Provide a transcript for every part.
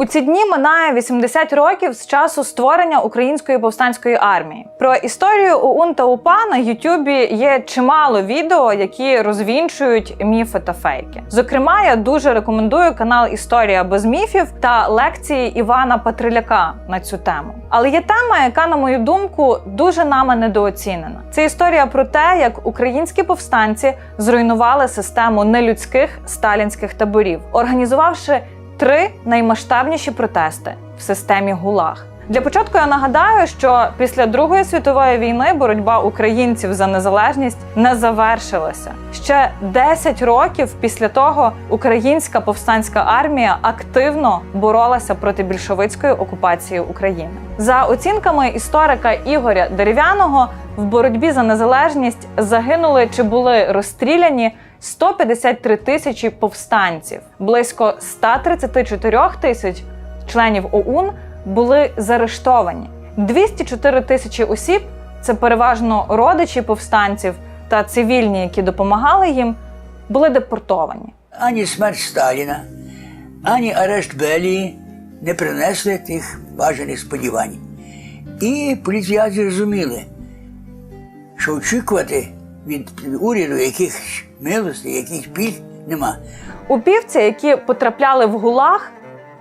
У ці дні минає 80 років з часу створення української повстанської армії. Про історію ОУН та УПА на Ютубі є чимало відео, які розвінчують міфи та фейки. Зокрема, я дуже рекомендую канал Історія без міфів та лекції Івана Патриляка на цю тему. Але є тема, яка, на мою думку, дуже нами недооцінена. Це історія про те, як українські повстанці зруйнували систему нелюдських сталінських таборів, організувавши три наймасштабніші протести в системі ГУЛАГ. Для початку я нагадаю, що після Другої світової війни боротьба українців за незалежність не завершилася. Ще 10 років після того українська повстанська армія активно боролася проти більшовицької окупації України. За оцінками історика Ігоря Дерев'яного, в боротьбі за незалежність загинули чи були розстріляні 153 тисячі повстанців, близько 134 тисяч членів ОУН були заарештовані. 204 тисячі осіб це переважно родичі повстанців та цивільні, які допомагали їм, були депортовані. Ані смерть Сталіна, ані арешт Белії не принесли тих бажаних сподівань. І політв'язі розуміли, що очікувати від уряду якихось милостей, якихось пільг нема. Упівці, які потрапляли в ГУЛАГ,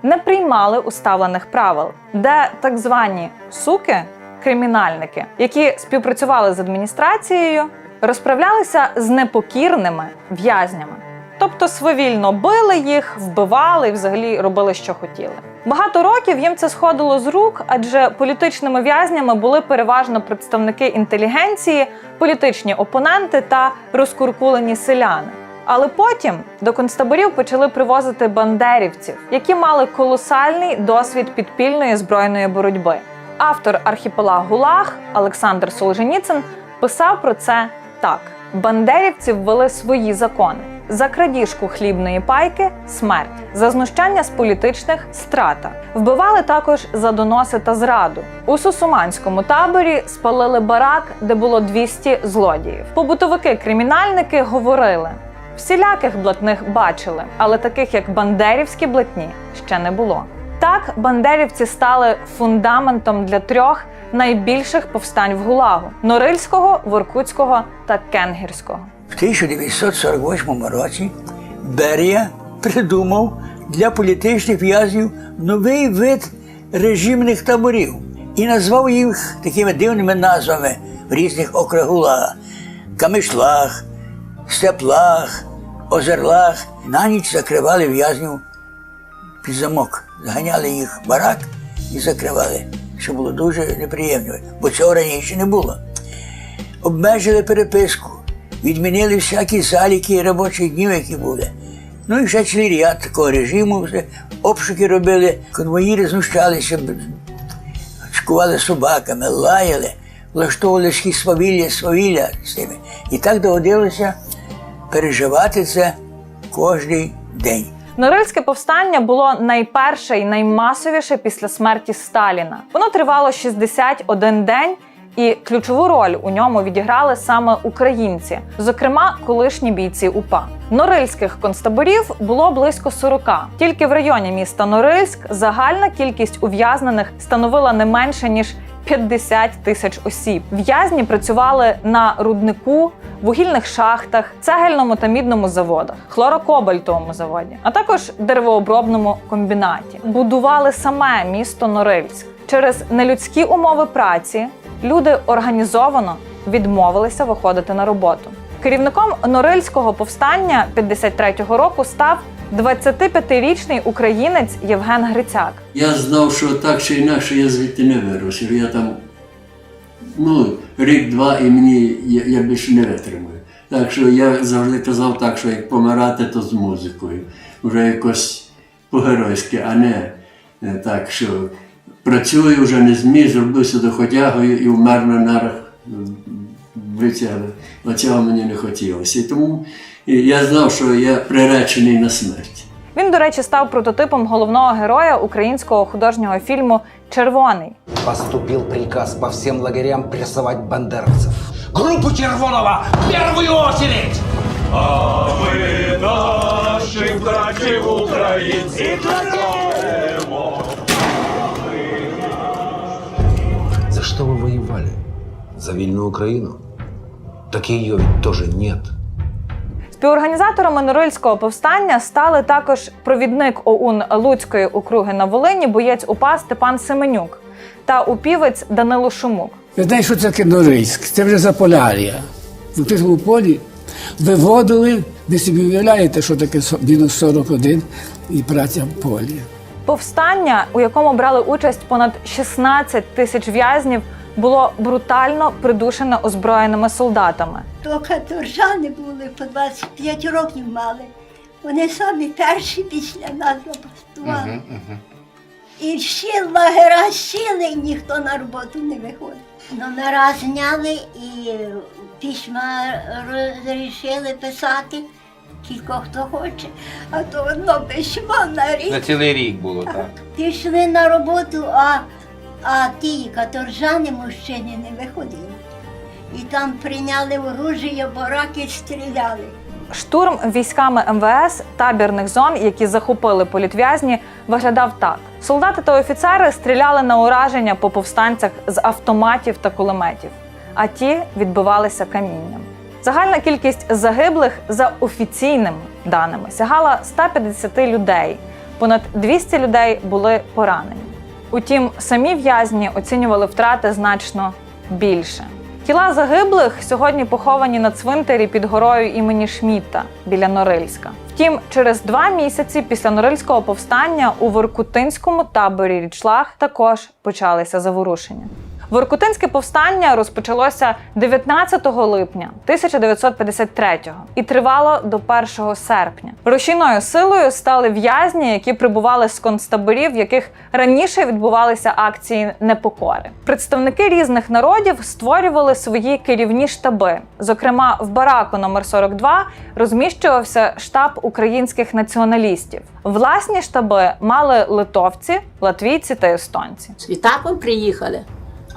не приймали уставлених правил, де так звані суки, кримінальники, які співпрацювали з адміністрацією, розправлялися з непокірними в'язнями. Тобто свавільно били їх, вбивали і взагалі робили, що хотіли. Багато років їм це сходило з рук, адже політичними в'язнями були переважно представники інтелігенції, політичні опоненти та розкуркулені селяни. Але потім до концтаборів почали привозити бандерівців, які мали колосальний досвід підпільної збройної боротьби. Автор архіпелаг ГУЛАГ Олександр Солженіцин писав про це так: бандерівці ввели свої закони. За крадіжку хлібної пайки смерть, за знущання з політичних страта. Вбивали також за доноси та зраду. У Сусуманському таборі спалили барак, де було 200 злодіїв. Побутовики-кримінальники говорили: всіляких блатних бачили, але таких як бандерівські блатні ще не було. Так, бандерівці стали фундаментом для трьох найбільших повстань в Гулагу: Норильського, Воркутського та Кенгірського. В 1948 році Берія придумав для політичних в'язнів новий вид режимних таборів і назвав їх такими дивними назвами в різних округах: Камишлаг, Степлаг, Озерлаг. На ніч закривали в'язнів під замок, заганяли їх в барак і закривали, що було дуже неприємно, бо цього раніше не було. Обмежили переписку, відмінили всякі заліки робочих днів, які були. Ну і ще цілий ряд такого режиму, вже обшуки робили, конвоїри знущалися, шкували собаками, лаяли, влаштовували всі свавілля, свавілля з ними. І так доводилося переживати це кожний день. Норильське повстання було найперше і наймасовіше після смерті Сталіна. Воно тривало 61 день. І ключову роль у ньому відіграли саме українці, зокрема колишні бійці УПА. Норильських концтаборів було близько 40. Тільки в районі міста Норильськ загальна кількість ув'язнених становила не менше ніж 50 тисяч осіб. В'язні працювали на руднику, вугільних шахтах, цегельному та мідному заводах, хлорокобальтовому заводі, а також деревообробному комбінаті. Будували саме місто Норильськ. Через нелюдські умови праці люди організовано відмовилися виходити на роботу. Керівником Норильського повстання 53-го року став 25-річний українець Євген Грицяк. Я знав, що так чи інакше я звідти не вирушив. Я там ну, рік-два і мені я, я більше не витримую. Так що я завжди казав так, що як помирати, то з музикою. Вже якось по-геройськи, а не е, так, що працюю, вже не зміг, зробився доходягою і вмер на нарах витягли. Оцього мені не хотілося. І тому я знав, що я приречений на смерть. Він, до речі, став прототипом головного героя українського художнього фільму Червоний. Поступил приказ по всем лагерям прессовать бандеровцев. Группу Червонова в первую очередь! А ми наших братів українців кладемо за вільну Україну. Так ее ведь тоже нет. Співорганізаторами Норильського повстання стали також провідник ОУН Луцької округи на Волині, боєць УПА Степан Семенюк та упівець Данило Шумук. Ви знаєте, що таке Норильськ? Це вже Заполяр'я. Ну, ти ж полі виводили, ви собі уявляєте, що таке мінус 41 і праця в полі. Повстання, у якому брали участь понад 16 тисяч в'язнів, було брутально придушене озброєними солдатами. То каторжани були по 25 років мали. Вони самі перші після нас запастували. І всі лагера сіли, і ніхто на роботу не виходив. Номера зняли і письма розрішили писати. Тільки хто хоче, а то одно письмо на рік. На цілий рік було, так. Пішли на роботу, а, а ті каторжани мужчини не виходили. І там прийняли оружие, бараки стріляли. Штурм військами МВС табірних зон, які захопили політв'язні, виглядав так: солдати та офіцери стріляли на ураження по повстанцях з автоматів та кулеметів, а ті відбивалися камінням. Загальна кількість загиблих за офіційними даними сягала 150 людей. Понад 200 людей були поранені. Утім, самі в'язні оцінювали втрати значно більше. Тіла загиблих сьогодні поховані на цвинтарі під горою імені Шмітта біля Норильська. Втім, через два місяці після Норильського повстання у Воркутинському таборі Річлах також почалися заворушення. Воркутинське повстання розпочалося 19 липня 1953-го і тривало до 1 серпня. Рушійною силою стали в'язні, які прибували з концтаборів, в яких раніше відбувалися акції непокори. Представники різних народів створювали свої керівні штаби. Зокрема, в бараку номер 42 розміщувався штаб українських націоналістів. Власні штаби мали литовці, латвійці та естонці. Світаком приїхали.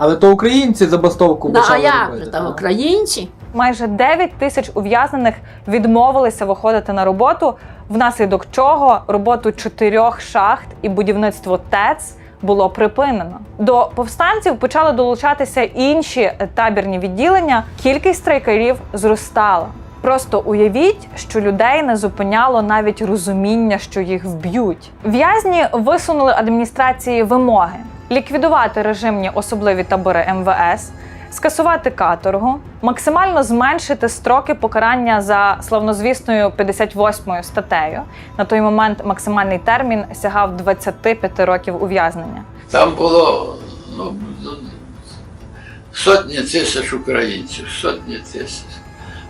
Але то українці забастовку Да, а як робити. же там українці? Майже 9 тисяч ув'язнених відмовилися виходити на роботу, внаслідок чого роботу чотирьох шахт і будівництво ТЕЦ було припинено. До повстанців почали долучатися інші табірні відділення. Кількість страйкарів зростала. Просто уявіть, що людей не зупиняло навіть розуміння, що їх вб'ють. В'язні висунули адміністрації вимоги ліквідувати режимні особливі табори МВС, скасувати каторгу, максимально зменшити строки покарання за славнозвісною 58 статтею. На той момент максимальний термін сягав 25 років ув'язнення. Там було ну, сотні тисяч українців, сотні тисяч.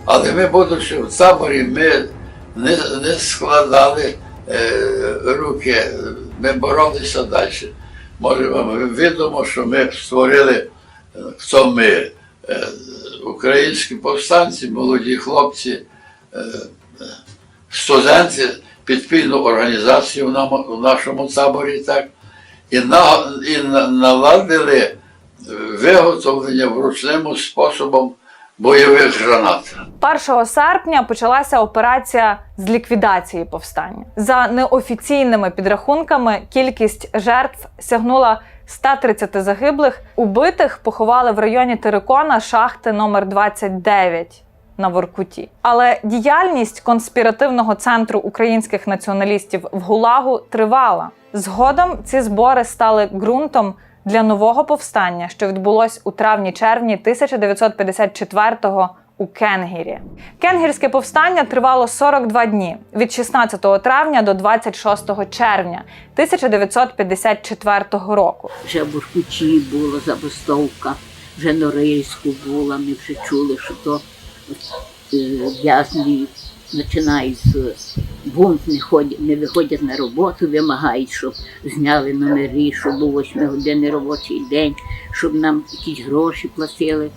Але ми, будучи в таборі, ми не, не складали е, руки, ми боролися далі. Може, вам відомо, що ми створили, е, хто ми, е, українські повстанці, молоді хлопці, е, е, студенти, підпільну організацію в, нашому таборі. так і, на, і на- наладили виготовлення вручним способом бойових гранат. 1 серпня почалася операція з ліквідації повстання. За неофіційними підрахунками, кількість жертв сягнула 130 загиблих. Убитих поховали в районі Терикона шахти номер 29 на Воркуті. Але діяльність конспіративного центру українських націоналістів в Гулагу тривала. Згодом ці збори стали ґрунтом для нового повстання, що відбулось у травні-червні 1954-го у Кенгірі. Кенгірське повстання тривало 42 дні від 16 травня до 26 червня 1954 року. Вже в Буркуті була забастовка, вже Норильську була. Ми вже чули, що то е, в'язні починають з бунт, не, ходять, не виходять на роботу, вимагають, щоб зняли номери, щоб був 8 години робочий день, щоб нам якісь гроші платили,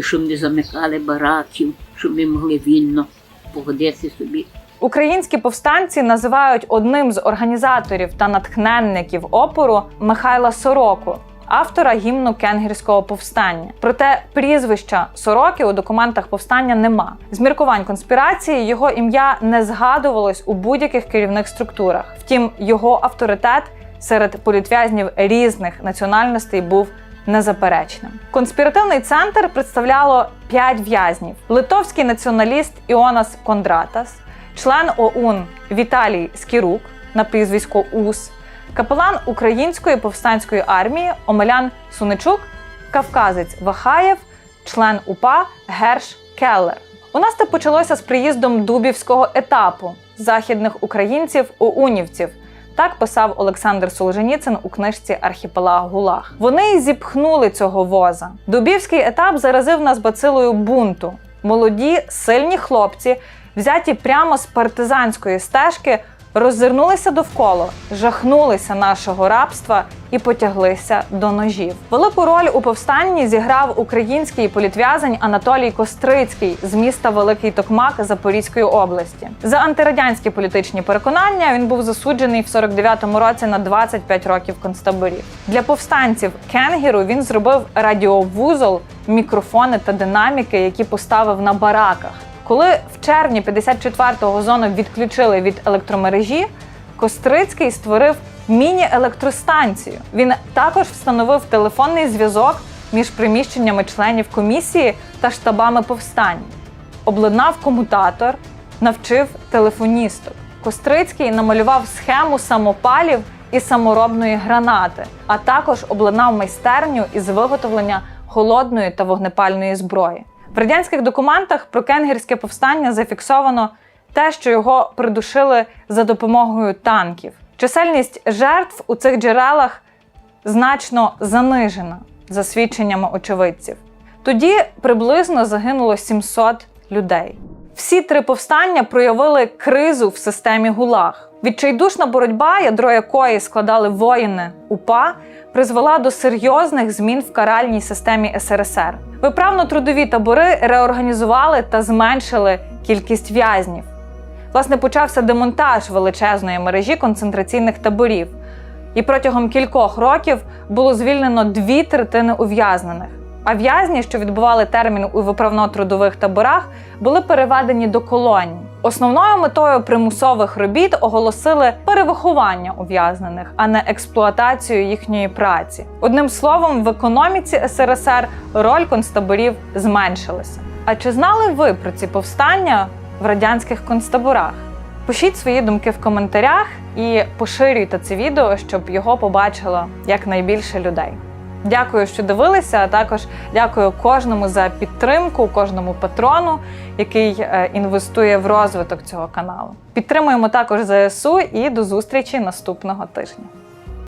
щоб не замикали бараків, щоб ми могли вільно погодити собі. Українські повстанці називають одним з організаторів та натхненників опору Михайла Сороку, автора гімну Кенгірського повстання. Проте прізвища Сороки у документах повстання нема. З міркувань конспірації його ім'я не згадувалось у будь-яких керівних структурах. Втім, його авторитет серед політв'язнів різних національностей був незаперечним. Конспіративний центр представляло п'ять в'язнів: литовський націоналіст Іонас Кондратас, член ОУН Віталій Скірук на прізвисько УС, капелан Української повстанської армії Омелян Суничук, кавказець Вахаєв, член УПА Герш Келлер. У нас це почалося з приїздом дубівського етапу західних українців оунівців. Так писав Олександр Солженіцин у книжці Архіпелаг Гулаг. Вони зіпхнули цього воза. Дубівський етап заразив нас бацилою бунту. Молоді, сильні хлопці, взяті прямо з партизанської стежки, роззирнулися довкола, жахнулися нашого рабства і потяглися до ножів. Велику роль у повстанні зіграв український політв'язень Анатолій Кострицький з міста Великий Токмак Запорізької області. За антирадянські політичні переконання він був засуджений в 49-му році на 25 років концтаборів. Для повстанців Кенгіру він зробив радіовузол, мікрофони та динаміки, які поставив на бараках. Коли в червні 54-го зону відключили від електромережі, Кострицький створив міні-електростанцію. Він також встановив телефонний зв'язок між приміщеннями членів комісії та штабами повстань, обладнав комутатор, навчив телефоністок. Кострицький намалював схему самопалів і саморобної гранати, а також обладнав майстерню із виготовлення холодної та вогнепальної зброї. В радянських документах про кенгерське повстання зафіксовано те, що його придушили за допомогою танків. Чисельність жертв у цих джерелах значно занижена за свідченнями очевидців. Тоді приблизно загинуло 700 людей. Всі три повстання проявили кризу в системі ГУЛАГ. Відчайдушна боротьба, ядро якої складали воїни УПА, призвела до серйозних змін в каральній системі СРСР. Виправно-трудові табори реорганізували та зменшили кількість в'язнів. Власне, почався демонтаж величезної мережі концентраційних таборів, і протягом кількох років було звільнено дві третини ув'язнених. А в'язні, що відбували термін у виправно-трудових таборах, були переведені до колоній. Основною метою примусових робіт оголосили перевиховання ув'язнених, а не експлуатацію їхньої праці. Одним словом, в економіці СРСР роль концтаборів зменшилася. А чи знали ви про ці повстання в радянських концтаборах? Пишіть свої думки в коментарях і поширюйте це відео, щоб його побачило якнайбільше людей. Дякую, що дивилися. А також дякую кожному за підтримку, кожному патрону, який е, інвестує в розвиток цього каналу. Підтримуємо також ЗСУ і до зустрічі наступного тижня.